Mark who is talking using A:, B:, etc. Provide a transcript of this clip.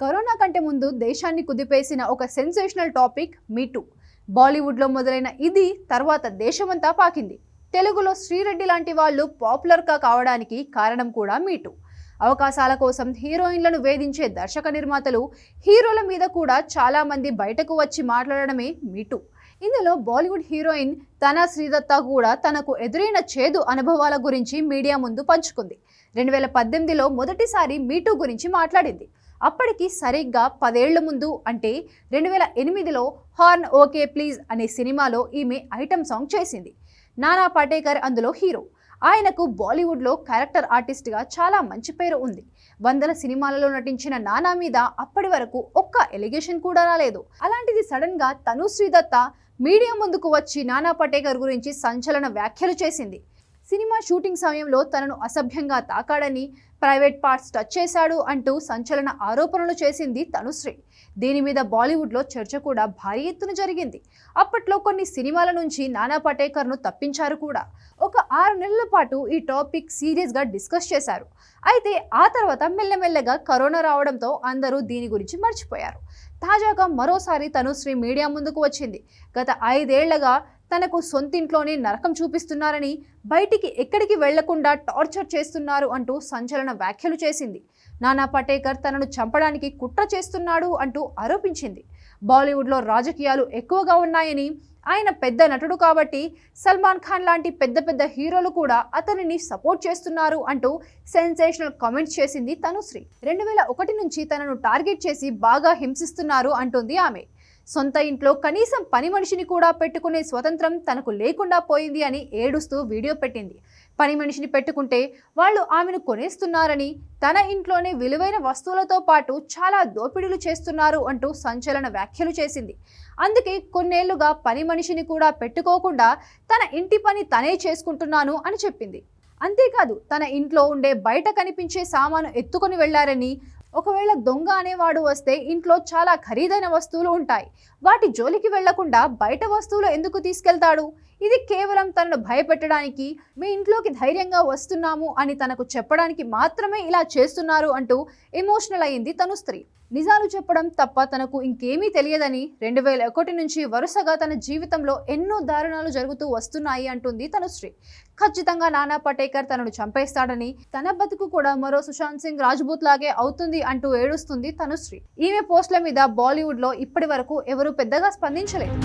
A: Corona కంటే ముందు దేశాన్ని కుదిపేసిన ఒక సెన్సేషనల్ టాపిక్ మీటూ బాలీవుడ్లో మొదలైన ఇది తర్వాత దేశమంతా పాకింది. తెలుగులో శ్రీరెడ్డి లాంటి వాళ్ళు పాపులర్గా కావడానికి కారణం కూడా మీటూ అవకాశాల కోసం హీరోయిన్లను వేధించే దర్శక నిర్మాతలు హీరోల మీద కూడా చాలామంది బయటకు వచ్చి మాట్లాడడమే మీటూ ఇందులో బాలీవుడ్ హీరోయిన్ తనా శ్రీదత్త కూడా తనకు ఎదురైన చేదు అనుభవాల గురించి మీడియా ముందు పంచుకుంది. రెండు వేల పద్దెనిమిదిలో మొదటిసారి మీటూ గురించి మాట్లాడింది. అప్పటికి సరిగ్గా పదేళ్ళ ముందు అంటే రెండు వేల ఎనిమిదిలో హార్న్ ఓకే ప్లీజ్ అనే సినిమాలో ఈమె ఐటమ్ సాంగ్ చేసింది. నానా పాటేకర్ అందులో హీరో. ఆయనకు బాలీవుడ్లో క్యారెక్టర్ ఆర్టిస్ట్గా చాలా మంచి పేరు ఉంది. వందల సినిమాలలో నటించిన నానా మీద అప్పటి వరకు ఒక్క ఎలిగేషన్ కూడా రాలేదు. అలాంటిది సడన్గా తను శ్రీదత్త మీడియా ముందుకు వచ్చి నానా పటేకర్ గురించి సంచలన వ్యాఖ్యలు చేసింది. సినిమా షూటింగ్ సమయంలో తనను అసభ్యంగా తాకాడని ప్రైవేట్ పార్ట్స్ టచ్ చేశాడు అంటూ సంచలన ఆరోపణలు చేసింది తనుశ్రీ. దీని మీద బాలీవుడ్లో చర్చ కూడా భారీ ఎత్తున జరిగింది. అప్పట్లో కొన్ని సినిమాల నుంచి నానా పటేకర్ను తప్పించారు కూడా. ఒక ఆరు నెలల పాటు ఈ టాపిక్ సీరియస్గా డిస్కస్ చేశారు. అయితే ఆ తర్వాత మెల్లమెల్లగా కరోనా రావడంతో అందరూ దీని గురించి మర్చిపోయారు. తాజాగా మరోసారి తనుశ్రీ మీడియా ముందుకు వచ్చింది. గత ఐదేళ్ళగా తనకు సొంతింట్లోనే నరకం చూపిస్తున్నారని బయటికి ఎక్కడికి వెళ్ళకుండా టార్చర్ చేస్తున్నారు అంటూ సంచలన వ్యాఖ్యలు చేసింది. నానా పటేకర్ తనను చంపడానికి కుట్ర చేస్తున్నాడు అంటూ ఆరోపించింది. బాలీవుడ్లో రాజకీయాలు ఎక్కువగా ఉన్నాయని ఆయన పెద్ద నటుడు కాబట్టి సల్మాన్ ఖాన్ లాంటి పెద్ద పెద్ద హీరోలు కూడా అతనిని సపోర్ట్ చేస్తున్నారు అంటూ సెన్సేషనల్ కామెంట్స్ చేసింది తనుశ్రీ. రెండు వేల ఒకటి నుంచి తనను టార్గెట్ చేసి బాగా హింసిస్తున్నారు అంటుంది ఆమె. సొంత ఇంట్లో కనీసం పని మనిషిని కూడా పెట్టుకునే స్వతంత్రం తనకు లేకుండా పోయింది అని ఏడుస్తూ వీడియో పెట్టింది. పని మనిషిని పెట్టుకుంటే వాళ్ళు ఆమెను కొనేస్తున్నారని తన ఇంట్లోనే విలువైన వస్తువులతో పాటు చాలా దోపిడీలు చేస్తున్నారు అంటూ సంచలన వ్యాఖ్యలు చేసింది. అందుకే కొన్నేళ్ళుగా పని మనిషిని కూడా పెట్టుకోకుండా తన ఇంటి పని తనే చేసుకుంటున్నాను అని చెప్పింది. అంతేకాదు తన ఇంట్లో ఉండే బయట కనిపించే సామాను ఎత్తుకొని వెళ్ళారని ఒకవేళ దొంగ అనేవాడు వస్తే ఇంట్లో చాలా ఖరీదైన వస్తువులు ఉంటాయి. వాటి జోలికి వెళ్ళకుండా బయట వస్తువులు ఎందుకు తీసుకెళ్తాడు? ఇది కేవలం తనను భయపెట్టడానికి మీ ఇంట్లోకి ధైర్యంగా వస్తున్నాము అని తనకు చెప్పడానికి మాత్రమే ఇలా చేస్తున్నారు అంటూ ఎమోషనల్ అయింది తను స్త్రీ. నిజాలు చెప్పడం తప్ప తనకు ఇంకేమీ తెలియదని రెండు వేల ఒకటి నుంచి వరుసగా తన జీవితంలో ఎన్నో దారుణాలు జరుగుతూ వస్తున్నాయి అంటుంది తనుశ్రీ ఖచ్చితంగా నానా పటేకర్ తనను చంపేస్తాడని తన బతుకు కూడా మరో సుశాంత్ సింగ్ రాజ్పూత్ లాగే అవుతుంది అంటూ ఏడుస్తుంది తనుశ్రీ ఈమె పోస్టుల మీద బాలీవుడ్లో ఇప్పటి వరకు ఎవరూ పెద్దగా స్పందించలేదు.